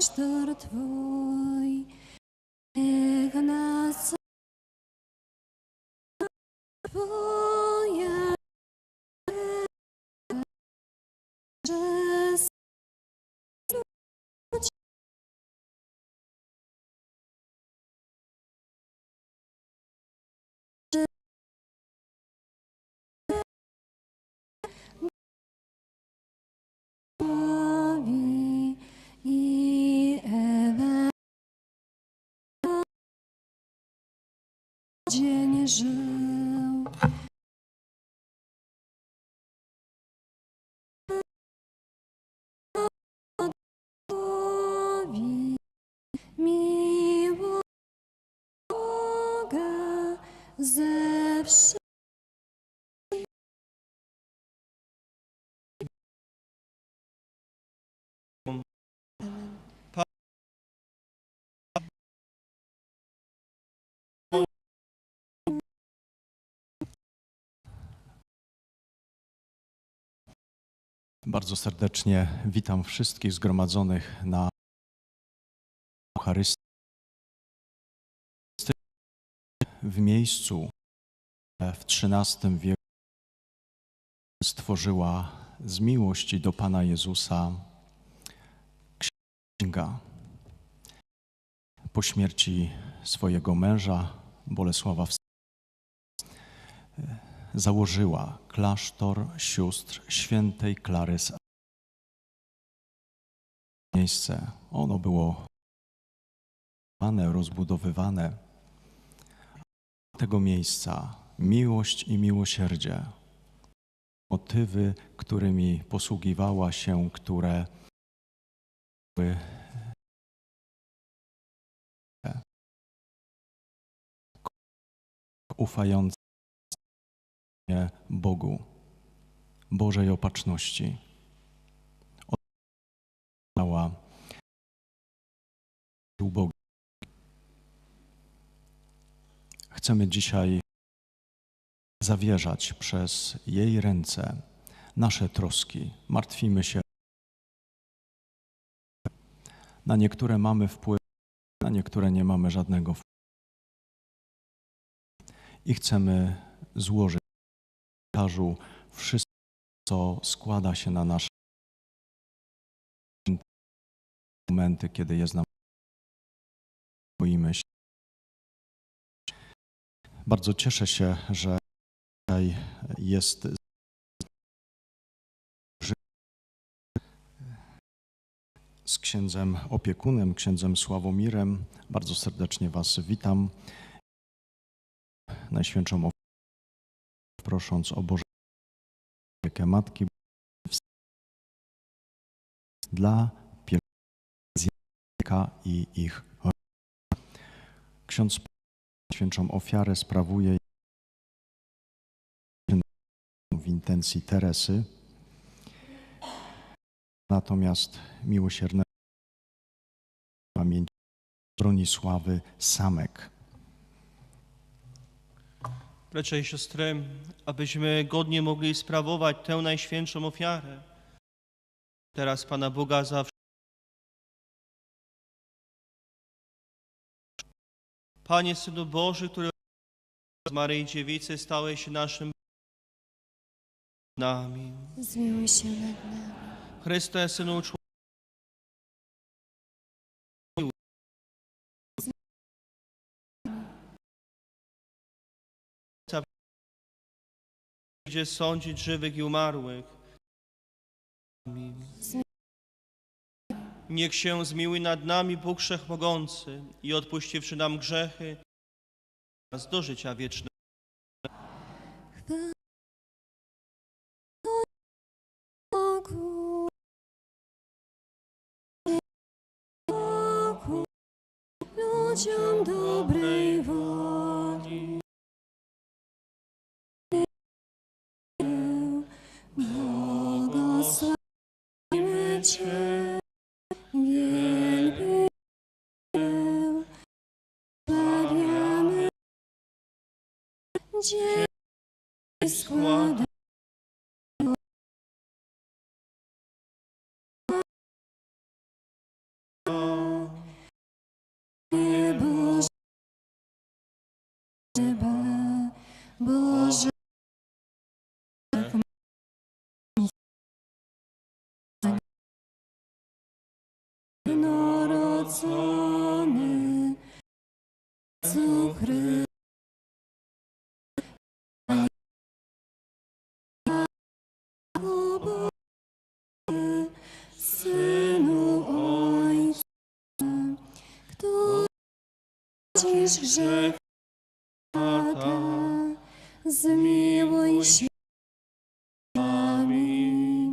klasztor Twój. Niech nas Twoja dzień żył. Miło Boga Bardzo serdecznie witam wszystkich zgromadzonych na Eucharystii w miejscu które w XIII wieku stworzyła z miłości do Pana Jezusa księga. Po śmierci swojego męża Bolesława w założyła klasztor sióstr świętej Klary z miejsce. Ono było rozbudowywane. Tego miejsca miłość i miłosierdzie, motywy, którymi posługiwała się, które były ufające Bogu, Bożej opatrzności. Odnała Bogu. Chcemy dzisiaj zawierzać przez jej ręce nasze troski. Martwimy się. Na niektóre mamy wpływ, na niektóre nie mamy żadnego wpływu. I chcemy złożyć w ołtarzu wszystko, co składa się na nasze momenty, kiedy jest nam boimy się. Bardzo cieszę się, że jest z księdzem opiekunem, księdzem Sławomirem. Bardzo serdecznie Was witam. Najświętszą prosząc o Boże opiekę Matki dla pielgrzymka i ich rodzin. Ksiądz świętszą ofiarę sprawuje w intencji Teresy, natomiast miłosiernego pamięci Bronisławy Samek. Bracia i siostry, abyśmy godnie mogli sprawować tę najświętszą ofiarę. Teraz Pana Boga za Panie Synu Boży, który z Maryi Dziewicy stałeś się naszym nami. Zmiłuj się nad nami. Chryste, Synu człowieka, gdzie sądzić żywych i umarłych. Niech się zmiłuje nad nami Bóg Wszechmogący i odpuściwszy nam grzechy, nas do życia wiecznego. Ludziom dobrej woli. będzie składał. Boże, narodzony, co Chrystus. Grzech świata, zmiłuj się